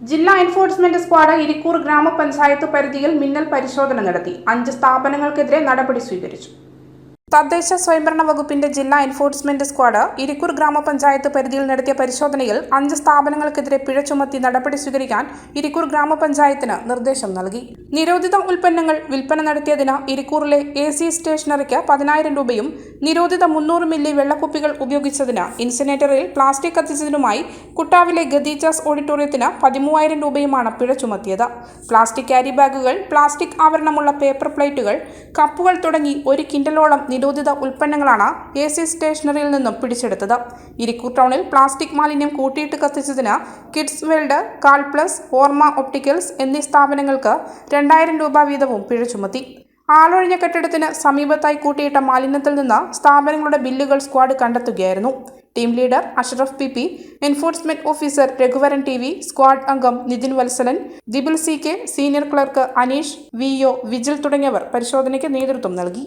ജില്ലാ enforcement squad Irikkur ഗ്രാമപഞ്ചായത്ത് പരിധിയിൽ മിന്നൽ പരിശോധന നടത്തി. അഞ്ച് സ്ഥാപനങ്ങൾക്കെതിരെ നടപടി സ്വീകരിച്ചു. തദ്ദേശ സ്വയംഭരണ വകുപ്പിന്റെ ജില്ലാ എൻഫോഴ്സ്മെന്റ് സ്ക്വാഡ് ഇരിക്കൂർ ഗ്രാമപഞ്ചായത്ത് പരിധിയിൽ നടത്തിയ പരിശോധനയിൽ അഞ്ച് സ്ഥാപനങ്ങൾക്കെതിരെ പിഴ ചുമത്തി നടപടി സ്വീകരിക്കാൻ ഇരിക്കൂർ ഗ്രാമപഞ്ചായത്തിന് നിർദ്ദേശം നൽകി. നിരോധിത ഉൽപ്പന്നങ്ങൾ വിൽപ്പന നടത്തിയതിന് ഇരിക്കൂറിലെ എ സി സ്റ്റേഷനറിക്ക് പതിനായിരം രൂപയും നിരോധിത മുന്നൂറ് മില്ലി വെള്ളക്കുപ്പികൾ ഉപയോഗിച്ചതിന് ഇൻസിനേറ്ററിൽ പ്ലാസ്റ്റിക് കത്തിച്ചതിനുമായി കുട്ടാവിലെ ഗദീജാസ് ഓഡിറ്റോറിയത്തിന് പതിമൂവായിരം രൂപയുമാണ് പിഴ ചുമത്തിയത്. പ്ലാസ്റ്റിക് ക്യാരി ബാഗുകൾ പ്ലാസ്റ്റിക് ആവരണമുള്ള പേപ്പർ പ്ലേറ്റുകൾ കപ്പുകൾ തുടങ്ങി ഒരു കിൻഡലോളം നിരോധിത ഉൽപ്പന്നങ്ങളാണ് എ സി സ്റ്റേഷനറിയിൽ നിന്നും പിടിച്ചെടുത്തത്. ഇരിക്കൂർ ടൗണിൽ പ്ലാസ്റ്റിക് മാലിന്യം കൂട്ടിയിട്ട് കത്തിച്ചതിന് kids world call plus Orma opticals എന്നീ സ്ഥാപനങ്ങൾക്ക് രണ്ടായിരം രൂപ വീതവും പിഴ ചുമത്തി. ആളൊഴിഞ്ഞ കെട്ടിടത്തിന് സമീപത്തായി കൂട്ടിയിട്ട മാലിന്യത്തിൽ നിന്ന് സ്ഥാപനങ്ങളുടെ ബില്ലുകൾ സ്ക്വാഡ് കണ്ടെത്തുകയായിരുന്നു. Team leader Ashraf P P enforcement officer Raghuvaran T V squad അംഗം Nithin Valsalan Dibil C K senior clerk Aneesh V O Vijil തുടങ്ങിയവർ പരിശോധനയ്ക്ക് നേതൃത്വം നൽകി.